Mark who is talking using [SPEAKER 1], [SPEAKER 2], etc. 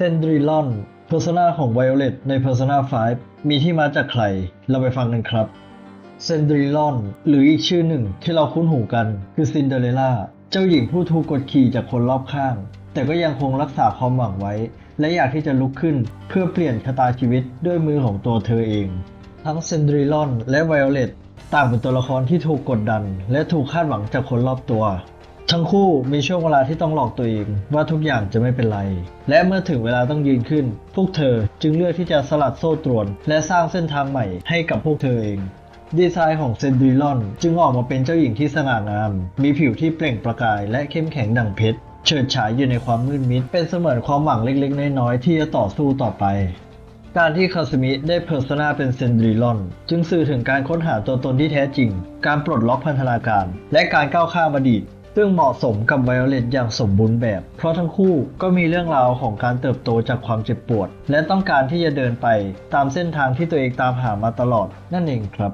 [SPEAKER 1] เซนดริลอนเพอร์ซนาของไวโอเลตใน Persona 5 มีที่มาจากใคร เราไปฟังกันครับเซนดริลอน หรืออีกชื่อหนึ่งที่เราคุ้นหูกันคือซินเดอเรลล่า เจ้าหญิงผู้ถูกกดขี่จากคนรอบข้าง แต่ก็ยังคงรักษาความหวังไว้ และอยากที่จะลุกขึ้นเพื่อเปลี่ยนชะตาชีวิตด้วยมือของตัวเธอเอง ทั้งเซนดริลอนและไวโอเลตต่างเป็นตัวละครที่ถูกกดดัน และถูกคาดหวังจากคนรอบตัว ทั้งคู่มีช่วงเวลาที่ต้องหลอกตัวเองว่าทุกอย่างจะไม่เป็นไร และเมื่อถึงเวลาต้องยืนขึ้น พวกเธอจึงเลือกที่จะสลัดโซ่ตรวน และสร้างเส้นทางใหม่ให้กับพวกเธอเอง ดีไซน์ของเซนดริลอนจึงออกมาเป็นเจ้าหญิงที่สง่างาม มีผิวที่เปล่งประกายและเข้มแข็งดังเพชรเฉิดฉายอยู่ในความมืดมิด เป็นเสมือนความหวังเล็กๆ น้อยๆที่จะต่อสู้ต่อไป การที่คาสมิได้เพอร์ซนาเป็นเซนดริลอน จึงสื่อถึงการค้นหาตัวตนที่แท้จริง การปลดล็อกพันธนาการ และการก้าวข้ามอดีต ซึ่งเหมาะสมกับไวโอเลตอย่างสมบูรณ์แบบ เพราะทั้งคู่ก็มีเรื่องราวของการเติบโตจากความเจ็บปวด และต้องการที่จะเดินไปตามเส้นทางที่ตัวเองตามหามาตลอดนั่นเองครับ